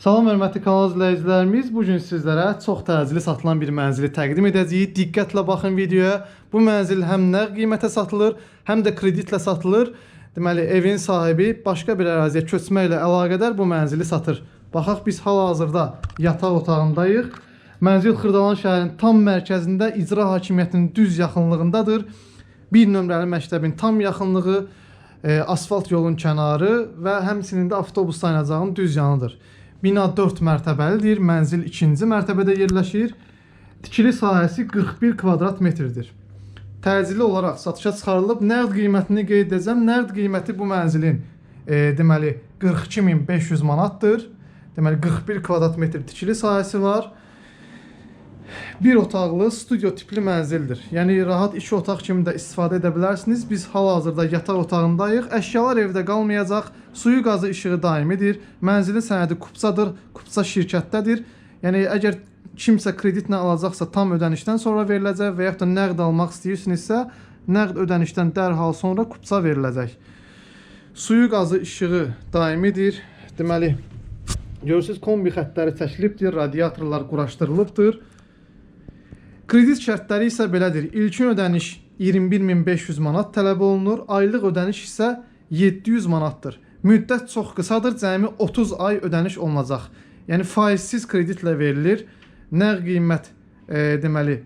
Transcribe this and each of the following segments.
Salam hörmətli kanal izləyicilərimiz, bu gün sizlərə çox satılan bir mənzili təqdim edəcəyik. Diqqətlə baxın videoya. Bu mənzil həm nəqd qiymətə satılır, həm də kreditlə satılır. Deməli, evin sahibi başqa bir əraziyə köçməklə əlaqədar bu mənzili satır. Baxaq biz hal-hazırda yataq otağındayıq. Mənzil Xırdalan şəhərinin tam mərkəzində icra hakimiyyətinin düz yaxınlığındadır. Bir nömrəli məktəbin tam yaxınlığı, e, asfalt yolun kənarı və həmçinin də avtobus dayanacağının düz yanıdır. Bina 4 mərtəbəlidir, mənzil 2-ci mərtəbədə yerləşir. Tikili sahəsi 41 kvadrat metrdir. Təcili olaraq satışa çıxarılıb. Nəqd qiymətini qeyd edəcəm. Nəqd qiyməti bu mənzilin e, deməli 42500 manatdır. Deməli 41 kvadrat metr tikili sahəsi var. Bir otaqlı studio tipli mənzildir. Yəni rahat iki otaq kimi də istifadə edə bilərsiniz. Biz hal-hazırda yataq otağındayıq. Əşyalar evdə qalmayacaq. Suyu, qazı, işığı daimidir. Mənzilin sənədi Kupsadır. Kupsa şirkətdədir. Yəni əgər kimsə kreditlə alacaqsa tam ödənişdən sonra veriləcək və yaxud da nəqd almaq istəyirsinizsə, nəqd ödənişdən dərhal sonra Kupsa veriləcək. Suyu, qazı, işığı daimidir. Deməli, görürsüz kombi xəttləri çəkilibdir, radiatorlar quraşdırılıbdır. Kredit şərtləri isə belədir. İlkin ödəniş 21500 manat tələb olunur, aylıq ödəniş isə 700 manatdır. Müddət çox qısadır, cəmi 30 ay ödəniş olunacaq. Yəni faizsiz kreditlə verilir. Nəqd qiymət e, deməli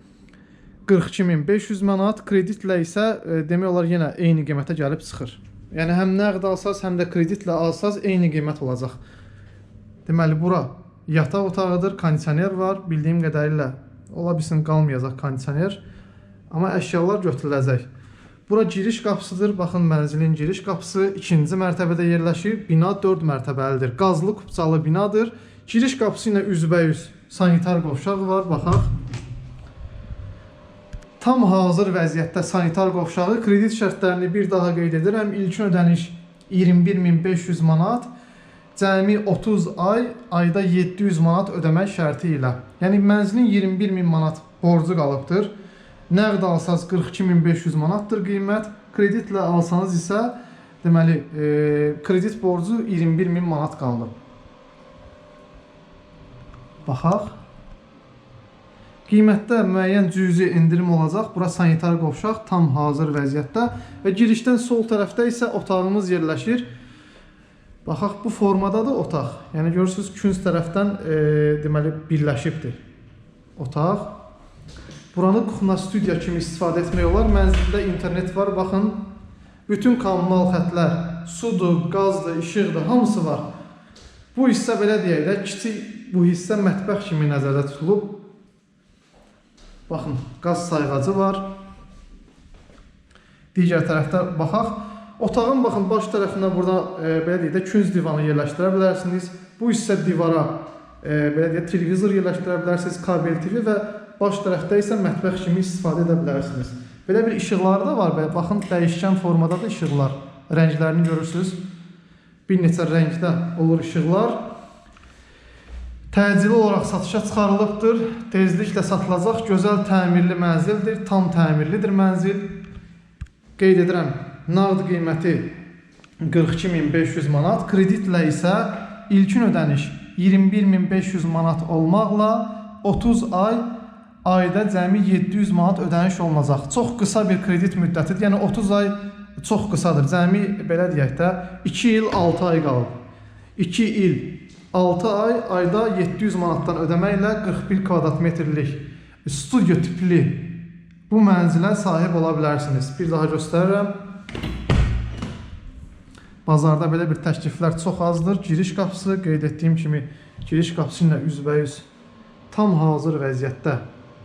42500 manat, kreditlə isə e, demək olar yenə eyni qiymətə gəlib çıxır. Yəni həm nəqd alsaz, həm də kreditlə alsaz eyni qiymət olacaq. Deməli bura yataq otağıdır, kondisioner var. Bildiyim qədərilə ola bilsin qalmayacaq kondisioner. Amma əşyalar götürüləcək. Bura giriş qapısıdır. Baxın mənzilin giriş qapısı 2-ci mərtəbədə yerləşir. Bina 4 mərtəbəlidir. Qazlı kupçalı binadır. Giriş qapısı ilə üzbəyüz sanitar qovşağı var. Baxaq. Tam hazır vəziyyətdə sanitar qovşağı. Kredit şərtlərini bir daha qeyd edirəm. İlkin ödəniş 21500 manat. Cəmi 30 ay, ayda 700 manat ödəmək şərti ilə. Yəni mənzilin 21000 manat borcu qalıbdır. Nəqd alsaz 42500 manatdır qiymət. Kreditlə alsanız isə deməli e, kredit borcu 21000 manat qalıb. Baxaq. Qiymətdə müəyyən cüzi endirim olacaq. Bura sanitar qovşaq tam hazır vəziyyətdə və girişdən sol tərəfdə isə otağımız yerləşir. Baxaq bu formadadır otaq. Yəni görürsüz künc tərəfdən e, deməli birləşibdir otaq. Buranı kuxna studiya kimi istifadə etmək olar. Mənzildə internet var. Baxın, bütün kommunal xətlər, sudur, qazdır, işıqdır, hamısı var. Bu hissə belə deyək də, kiçik bu hissə mətbəx kimi nəzərdə tutulub. Baxın, qaz sayğacı var. Digər tərəfdə baxaq. Otağın baxın baş tərəfində burada e, belə deyək də divanı yerləşdirə bilərsiniz. Bu hissə divara e, belə deyək televizor yerləşdirə bilərsiniz, kabel TV və baş tərəfdə isə mətbəx kimi istifadə edə bilərsiniz. Belə bir işıqları da var. Baxın dəyişkən formada da işıqlar. Rənglərini görürsüz. Bir neçə rəngdə olur işıqlar. Təcili olaraq satışa çıxarılıbdır. Tezliklə satılacaq gözəl təmirli mənzildir. Tam təmirlidir mənzil. Qeyd edirəm, nağd qiyməti 42500 manat, kreditlə isə ilkin ödəniş 21500 manat olmaqla 30 ay ayda cəmi 700 manat ödəniş olunacaq. Çox qısa bir kredit müddətidir. Yəni 30 ay çox qısadır. Cəmi belə deyək də 2 il 6 ay qalıb. 2 il 6 ay ayda 700 manatdan ödəməklə 41 kvadrat metrlik studio tipli bu mənzilə sahib ola bilərsiniz. Bir daha göstərirəm. Bazarda belə bir təkliflər çox azdır. Giriş qapısı qeyd etdiyim kimi giriş qapısı ilə üzbəyüz tam hazır vəziyyətdə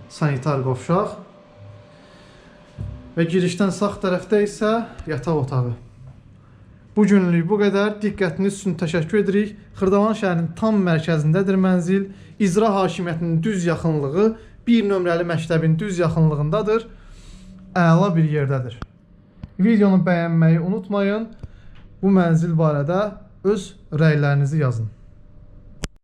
sanitar qovşaq və girişdən sağ tərəfdə isə yataq otağı. Bu günlük bu qədər. Diqqətiniz üçün təşəkkür edirik. Xırdalan şəhərinin tam mərkəzindədir mənzil. İcra hakimiyyətinin düz yaxınlığı, bir nömrəli məktəbin düz yaxınlığındadır. Əla bir yerdədir. Videonu bəyənməyi unutmayın. Bu mənzil barədə öz rəylərinizi yazın.